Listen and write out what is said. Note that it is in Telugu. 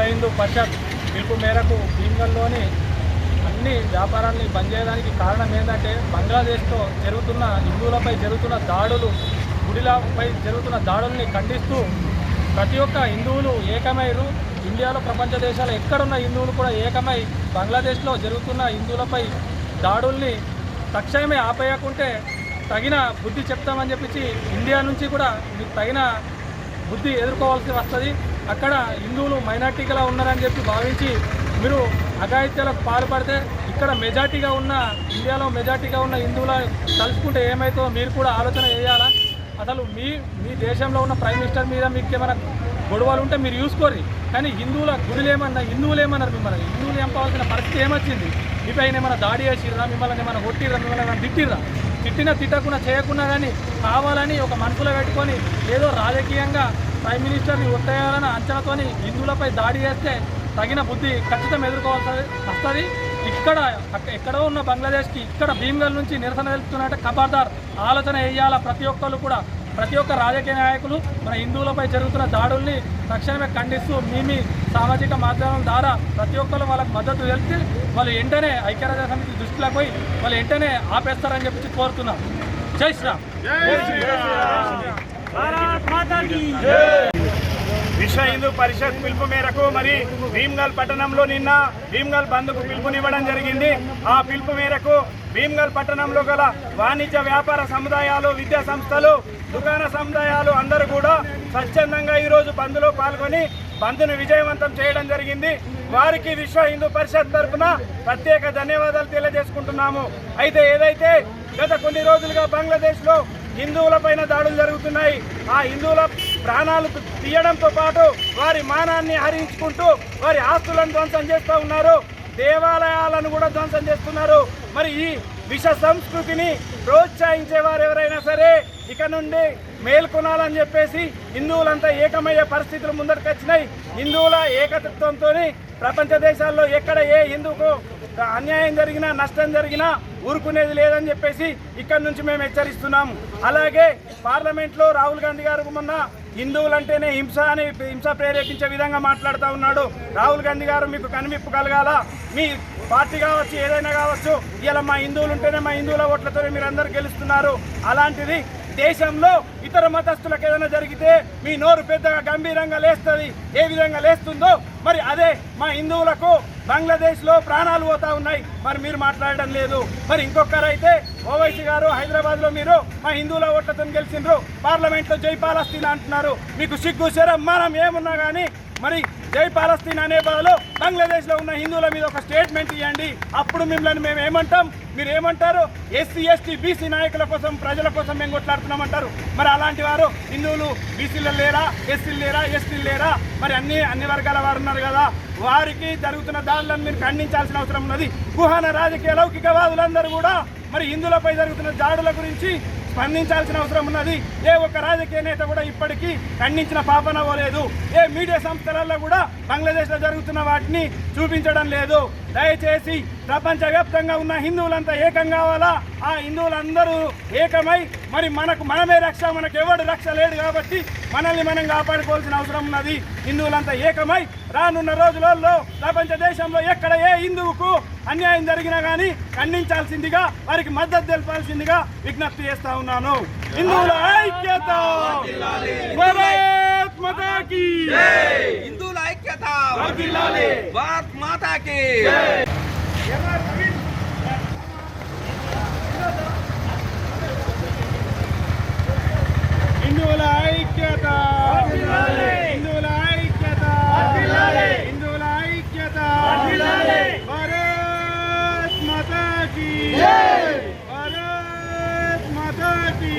హిందూ పరిషత్ పిలుపు మేరకు భీమ్గల్లోని అన్ని వ్యాపారాన్ని బంద్ చేయడానికి కారణం ఏంటంటే బంగ్లాదేశ్లో జరుగుతున్న హిందువులపై జరుగుతున్న దాడులు గుడిలపై జరుగుతున్న దాడుల్ని ఖండిస్తూ ప్రతి ఒక్క హిందువులు ఏకమైరు. ఇండియాలో ప్రపంచ దేశాలు ఎక్కడున్న హిందువులు కూడా ఏకమై బంగ్లాదేశ్లో జరుగుతున్న హిందువులపై దాడుల్ని తక్షణమే ఆపేయకుంటే తగిన బుద్ధి చెప్తామని చెప్పేసి ఇండియా నుంచి కూడా మీకు తగిన బుద్ధి ఎదుర్కోవాల్సి వస్తుంది. అక్కడ హిందువులు మైనార్టీగా ఉన్నారని చెప్పి భావించి మీరు అఘాయిత్యాలకు పాల్పడితే ఇక్కడ మెజార్టీగా ఉన్న ఇండియాలో మెజార్టీగా ఉన్న హిందువుల తలుచుకుంటే ఏమైతుందో మీరు కూడా ఆలోచన చేయాలా? అసలు మీ మీ దేశంలో ఉన్న ప్రైమ్ మినిస్టర్ మీద మీకు ఏమైనా గొడవలు ఉంటే మీరు చూసుకోరు కానీ హిందువుల గురులు ఏమన్నా హిందువులు ఏమన్నారు మిమ్మల్ని? హిందువులు చంపవలసిన పరిస్థితి ఏమొచ్చింది? మీ పైన ఏమైనా దాడి చేసిర్రా? మిమ్మల్ని ఏమైనా కొట్టిర్రా? మిమ్మల్ని ఏమైనా తిట్టిర్రా? తిట్టినా తిట్టకుండా చేయకుండా కానీ కావాలని ఒక మనసులో పెట్టుకొని ఏదో రాజకీయంగా ప్రైమ్ మినిస్టర్ని ఒట్టేయాలని అంచనాతోని హిందువులపై దాడి చేస్తే తగిన బుద్ధి ఖచ్చితం ఎదుర్కోవాల్సి వస్తుంది. ఇక్కడ అక్క- ఎక్కడో ఉన్న బంగ్లాదేశ్కి ఇక్కడ భీమ్గల్ నుంచి నిరసన తెలుపుతున్నట్టే ఖబర్దార్ ఆలోచన వేయాలా ప్రతి ఒక్కరు కూడా. ప్రతి ఒక్క రాజకీయ నాయకులు మన హిందువులపై జరుగుతున్న దాడుల్ని తక్షణమే ఖండిస్తూ మీ మీ సామాజిక మాధ్యమం ద్వారా ప్రతి ఒక్కరు వాళ్ళకి మద్దతు తెలిపి వాళ్ళు వెంటనే ఐక్యరాజ్య సమితి దృష్టిలో పోయి వాళ్ళు వెంటనే ఆపేస్తారని చెప్పి కోరుతున్నాం. జై శ్రీరామ్. విశ్వ హిందూ పరిషత్ పిలుపు మేరకు మరి భీమ్గల్ పట్టణంలో నిన్న భీమ్గల్ బంద్కు పిలుపునివ్వడం జరిగింది. ఆ పిలుపు మేరకు భీమ్గల్ పట్టణంలో గల వాణిజ్య వ్యాపార సముదాయాలు విద్యా సంస్థలు దుకాణ సముదాయాలు అందరూ కూడా స్వచ్ఛందంగా ఈరోజు బంద్లో పాల్గొని బంద్ను విజయవంతం చేయడం జరిగింది. వారికి విశ్వ హిందూ పరిషత్ తరఫున ప్రత్యేక ధన్యవాదాలు తెలియజేసుకుంటున్నాము. అయితే ఏదైతే గత కొన్ని రోజులుగా బంగ్లాదేశ్లో హిందువులపైన దాడులు జరుగుతున్నాయి. ఆ హిందువుల ప్రాణాలు తీయడంతో పాటు వారి మానాన్ని హరించుకుంటూ వారి ఆస్తులను ధ్వంసం చేస్తూ ఉన్నారు. దేవాలయాలను కూడా ధ్వంసం చేస్తున్నారు. మరి ఈ విష సంస్కృతిని ప్రోత్సహించే వారు ఎవరైనా సరే ఇక నుండి మేల్కొనాలని చెప్పేసి హిందువులంతా ఏకమయ్యే పరిస్థితులు ముందరికి వచ్చినాయి హిందువుల ఏకతత్వంతో ప్రపంచ దేశాల్లో ఎక్కడ ఏ హిందువుకు అన్యాయం జరిగినా నష్టం జరిగినా ఊరుకునేది లేదని చెప్పేసి ఇక్కడి నుంచి మేము హెచ్చరిస్తున్నాం. అలాగే పార్లమెంట్లో రాహుల్ గాంధీ గారు మొన్న హిందువులంటేనే హింస అని హింస ప్రేరేపించే విధంగా మాట్లాడుతూ ఉన్నాడు. రాహుల్ గాంధీ గారు మీకు కనువిప్పు కలగాల. మీ పార్టీ కావచ్చు ఏదైనా కావచ్చు ఇలా మా హిందువులు ఉంటేనే మా హిందువుల ఓట్లతో మీరు అందరు గెలుస్తున్నారు. అలాంటిది దేశంలో ఇతర మతస్థులకు ఏదైనా జరిగితే మీ నోరు పెద్దగా గంభీరంగా లేస్తుంది. ఏ విధంగా లేస్తుందో మరి అదే మా హిందువులకు బంగ్లాదేశ్లో ప్రాణాలు పోతా ఉన్నాయి. మరి మీరు మాట్లాడడం లేదు. మరి ఇంకొకరైతే ఓవైసీ గారు హైదరాబాద్లో మీరు మా హిందువుల ఓట్లతో గెలిచిండ్రు. పార్లమెంట్లో జై పాలస్తీన్ అంటున్నారు. మీకు సిగ్గు శరం మనం ఏమున్నా కానీ మరి జై పాలస్తీన్ అనే బదులు బంగ్లాదేశ్లో ఉన్న హిందువుల మీద ఒక స్టేట్మెంట్ ఇవ్వండి అప్పుడు మిమ్మల్ని మేము ఏమంటాం? మీరు ఏమంటారు? ఎస్సీ ఎస్టీ బీసీ నాయకుల కోసం ప్రజల కోసం మేము కొట్లాడుతున్నామంటారు. మరి అలాంటి వారు హిందువులు బీసీలు లేరా? ఎస్సీలు లేరా? ఎస్టీలు లేరా? మరి అన్ని అన్ని వర్గాల వారు ఉన్నారు కదా వారికి జరుగుతున్న దాడులను మీరు ఖండించాల్సిన అవసరం ఉన్నది. కుహాన రాజకీయ లౌకికవాదులందరూ కూడా మరి హిందువులపై జరుగుతున్న దాడుల గురించి స్పందించాల్సిన అవసరం ఉన్నది. ఏ ఒక్క రాజకీయ నేత కూడా ఇప్పటికీ ఖండించిన పాపన ఏ మీడియా సంస్థలలో కూడా బంగ్లాదేశ్లో జరుగుతున్న వాటిని చూపించడం లేదు. దయచేసి ప్రపంచవ్యాప్తంగా ఉన్న హిందువులంతా ఏకం కావాలా? ఆ హిందువులందరూ ఏకమై మరి మనకు మనమే రక్ష మనకు ఎవడు రక్ష లేడు కాబట్టి మనల్ని మనం కాపాడుకోవాల్సిన అవసరం ఉన్నది. హిందువులంతా ఏకమై రానున్న రోజులలో ప్రపంచ దేశంలో ఎక్కడ ఏ హిందువుకు అన్యాయం జరిగినా కానీ ఖండించాల్సిందిగా వారికి మద్దతు తెలపాల్సిందిగా విజ్ఞప్తి చేస్తా ఉన్నాను. హిందువుల ఐక్యత! భారత్ మాతాకి! ఐక్యత. భారత్ మాతాకి! హిందువుల ఐక్యత! హిందువుల ఐక్యత! హిందువుల ఐక్యత! భారత్ మాతాకి! భారత్ మాతాకి!